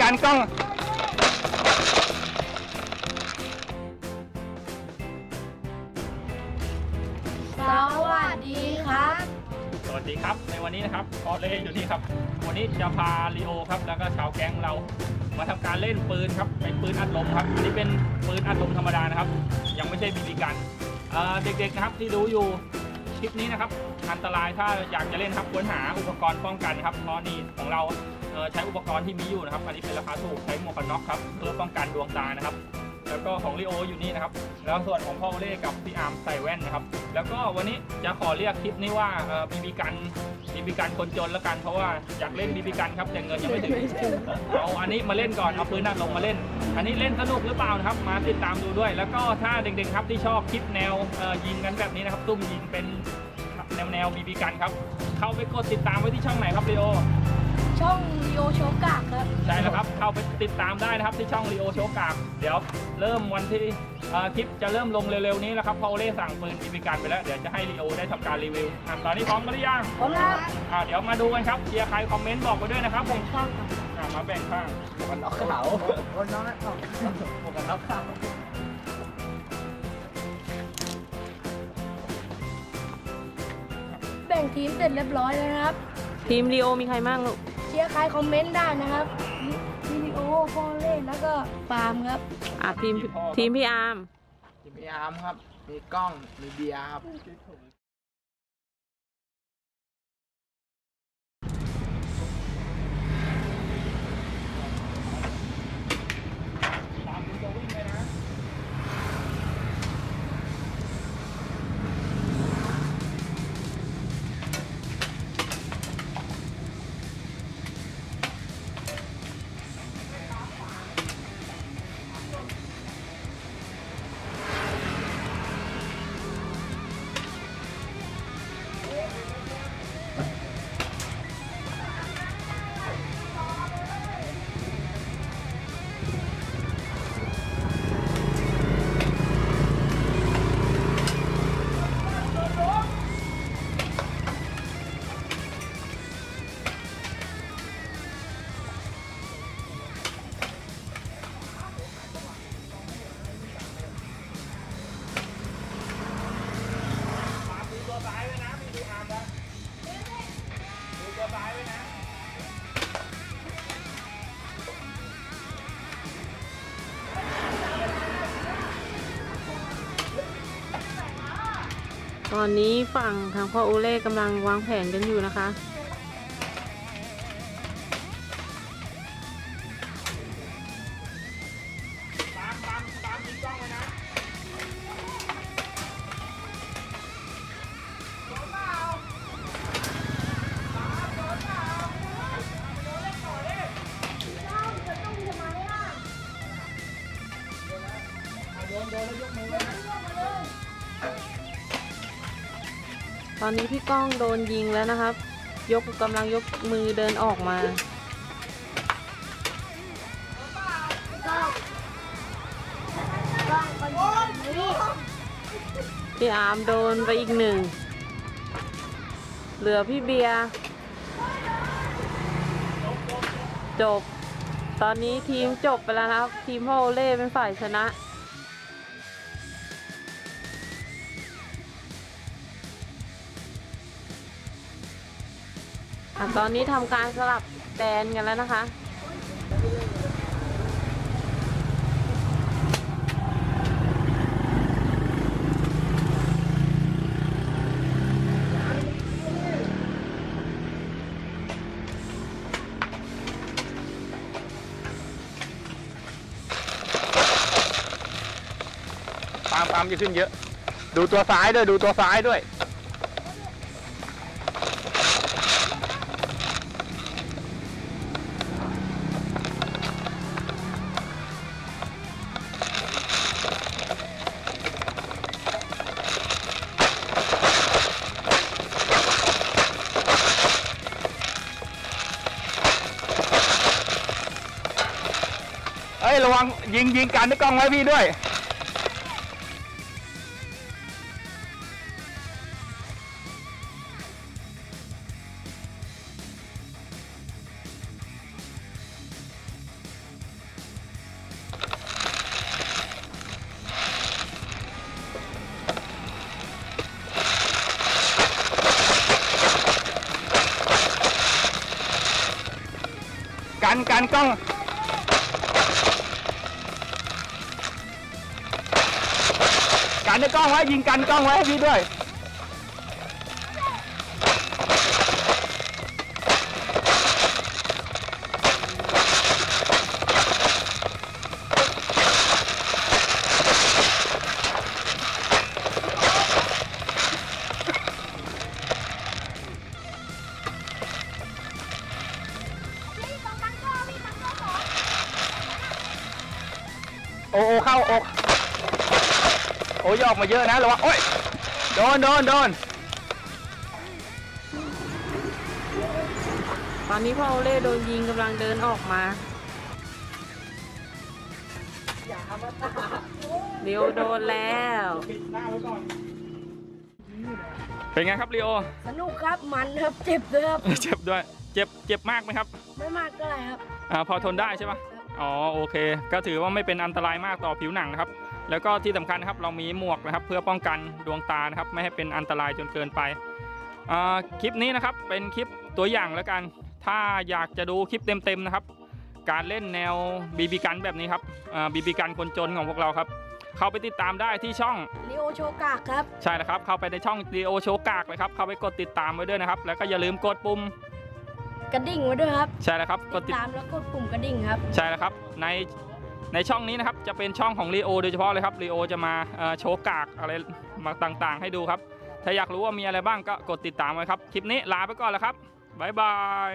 การกล้องสวัสดีครับ สวัสดีครับ ในวันนี้นะครับคอเล่อยู่นี่ครับ วันนี้จะพาลีโอครับ แล้วก็ชาวแก๊งเรามาทำการเล่นปืนครับ เป็นปืนอัดลมครับ อันนี้เป็นปืนอัดลมธรรมดานะครับ ยังไม่ใช่บีบีกันเอ่อเด็กๆนะครับที่รู้อยู่คลิปนี้นะครับ อันตรายถ้าอยากจะเล่นครับควรหาอุปกรณ์ป้องกันครับเพราะนี่ของเราเอ่อ ใช้อุปกรณ์ที่มีอยู่นะครับ อันนี้เป็นราคาถูกใช้หมวกกันน็อกครับเพื่อป้องกันดวงตานะครับ แล้วก็ของลีโออยู่นี่นะครับ แล้วส่วนของพ่อเล่กับพี่อาร์มใส่แว่นนะครับ แล้วก็วันนี้จะขอเรียกคลิปนี้ว่าบีบีกันบีบีกันคนจนแล้วกันเพราะว่าอยากเล่นบีบีกันครับแต่เงินยังไม่ถึงเอาอันนี้มาเล่นก่อนเอาปืนนั่นลงมาเล่น อันนี้เล่นสนุกหรือเปล่านะครับ มาติดตามดูด้วย แล้วก็ถ้าเด็กๆครับที่ชอบคลิปแนวยิงกันแบบนี้นะครับตุ้มยิงเป็นแนวแนวบีบีกันครับ เข้าไปกดติดตามไว้ที่ช่องไหนครับลีโอ ช่องลีโอโชกากครับ ใช่แล้วครับ เข้าไปติดตามได้นะครับที่ช่องรีโอโชกากเดี๋ยวเริ่มวันที่เอ่อคลิปจะเริ่มลงเร็วๆนี้แล้วครับเพอเล่สั่งปืนบีบีกันไปแล้วเดี๋ยวจะให้รีโอได้ทำการรีวิวอะตอนนี้พร้อมกันหรือยังผมครับ อะเดี๋ยวมาดูกันครับเชียร์ใครคอมเมนต์บอกไปด้วยนะครับผมช่องครับอะมาแบ่งข้างมันเอาขาวคนน้องออกหมวกกันน็อกขาวแบ่งทีมเสร็จเรียบร้อยแล้วนะครับ ทีมลีโอมีใครบ้างลูก เชียร์ใครคอมเมนต์ได้นะครับลีโอพ่อเล่นแล้วก็ฟาร์มครับอะทีมทีมพี่อาร์มมีอาร์มครับ มีกล้อง มีเบียร์ครับ ตอนนี้ฝั่งทางพ่อโอเล่กำลังวางแผนกันอยู่นะคะ อนนี้พี่ก้องโดนยิงแล้วนะครับ ยกกำลังยกมือเดินออกมา พี่อาร์มโดนไปอีกหนึ่ง เหลือพี่เบียร์จบ ตอนนี้ทีมจบไปแล้วนะครับ ทีมพ่อโอเล่เป็นฝ่ายชนะ อะตอนนี้ทำการสลับแดนกันแล้วนะคะตามตามจะขึ้นเยอะ ดูตัวซ้ายด้วย ดูตัวซ้ายด้วย เอ้ยระวังยิงยิงการด้วยกล้องไว้พี่ด้วย กันกันกล้อง กันในกล้องไว้ยิงกันกล้องไว้ให้พี่ด้วย โอ้โอ้เข้าโอ้ โอ้ยออกมาเยอะนะระวังโอ้ยโดนโดนโดนตอนนี้พ่อโอเล่โดนยิงกำลังเดินออกมาเดียวโดนแล้ว เป็นไงครับลีโอ สนุกครับมันครับเจ็บด้วยครับ เจ็บด้วย เจ็บ เจ็บมากไหมครับ ไม่มากเท่าไหร่ครับ อ่า พอทนได้ใช่ปะอ๋อ โอเค ก็ถือว่าไม่เป็นอันตรายมากต่อผิวหนังนะครับ แล้วก็ที่สำคัญนะครับเรามีหมวกนะครับเพื่อป้องกันดวงตานะครับไม่ให้เป็นอันตรายจนเกินไปอ่าคลิปนี้นะครับเป็นคลิปตัวอย่างแล้วกัน ถ้าอยากจะดูคลิปเต็มๆนะครับ การเล่นแนวบีบีกันแบบนี้ครับบีบีกันคนจนของพวกเราครับ เข้าไปติดตามได้ที่ช่องลีโอโชกากครับใช่แล้วครับ เข้าไปในช่อง d ีโอโชกากเลยครับเข้าไปกดติดตามไว้ด้วยนะครับ แล้วก็อย่าลืมกดปุ่มกระดิ่งไว้ด้วยครับ ใช่แล้วครับกดติติดดตามแล้วกดปุ่มกระดิ่งครับ ใช่แล้วครับใน ในช่องนี้นะครับจะเป็นช่องของลีโอโดยเฉพาะเลยครับลีโอจะมาโชว์กากอะไรมาต่างๆ ให้ดูครับ ถ้าอยากรู้ว่ามีอะไรบ้างก็กดติดตามไว้ครับ คลิปนี้ลาไปก่อนแล้วครับบ๊ายบาย